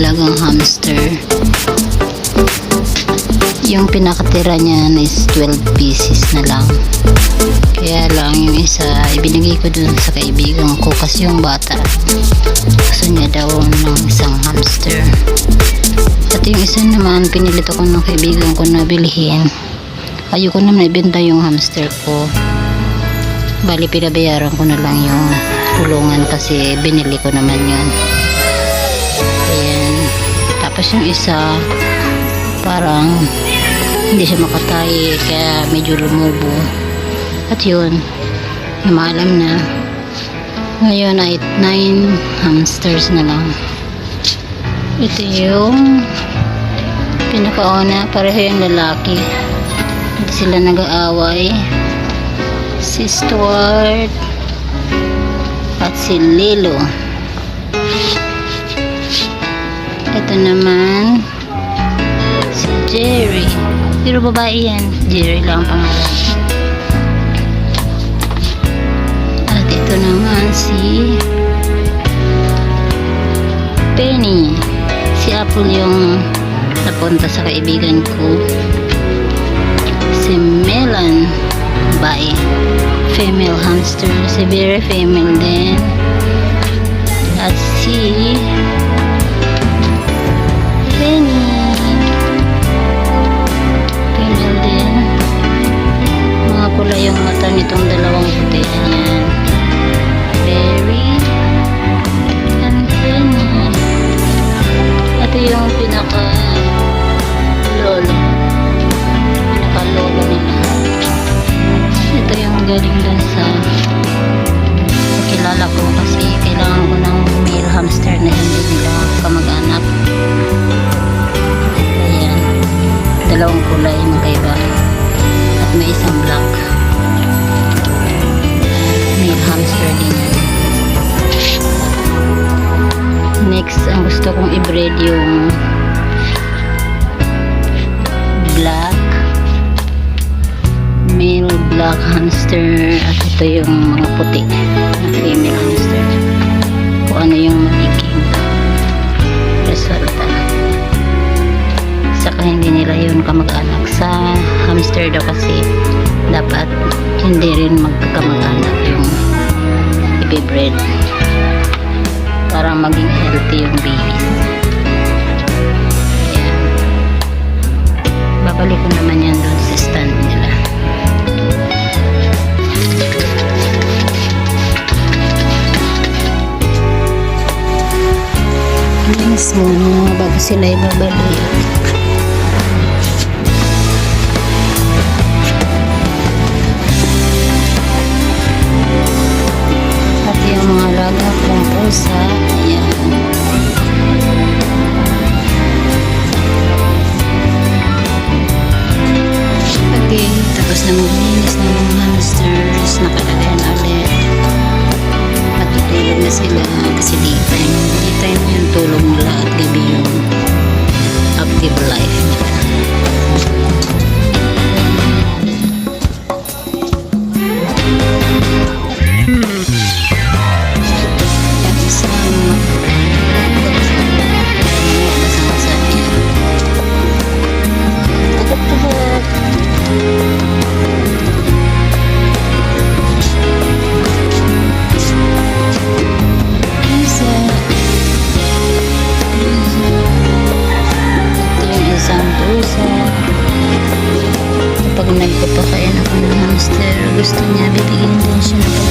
kaibigang hamster. Yung pinakatira niya is 12 pieces na lang. Kaya lang yung isa, ibinigay ko dun sa kaibigan ko kasi yung bata. Gusto niya daw ng isang hamster. At yung isa naman, pinilit ako ng kaibigan ko na bilhin. Ayoko naman ibenta yung hamster ko. Bali, pinabayaran ko na lang yung tulungan kasi binili ko naman yun. Tapos yung isa, parang hindi siya makatayi kaya medyo lumubo. At yun, maalam na. Ngayon ay 9 hamsters na lang. Ito yung pinakauna, pareho yung lalaki. Hindi sila nag-aaway. Si Stuart at si Lilo. Ito naman si Jerry. Pero babae yan. Jerry lang ang pangalan. At ito naman si Penny. Si Apple yung napunta sa kaibigan ko. Si Melon. Babae. Female hamster. Si Vera female din. At si kulay magkaiba. At may isang black. Male hamster din. Next, ang gusto kong i-breed yung black male black hamster at ito yung mga puti na female hamster kung ano yung magiging saka hindi nila yun kamag-anak sa hamster daw kasi dapat hindi rin magkakamag-anak yung ibibreed para maging healthy yung babies Ayan. babalik ko naman yan doon sa stand nila Linis muna bago sila ibabalik. Gusto niya bibigyan din siya.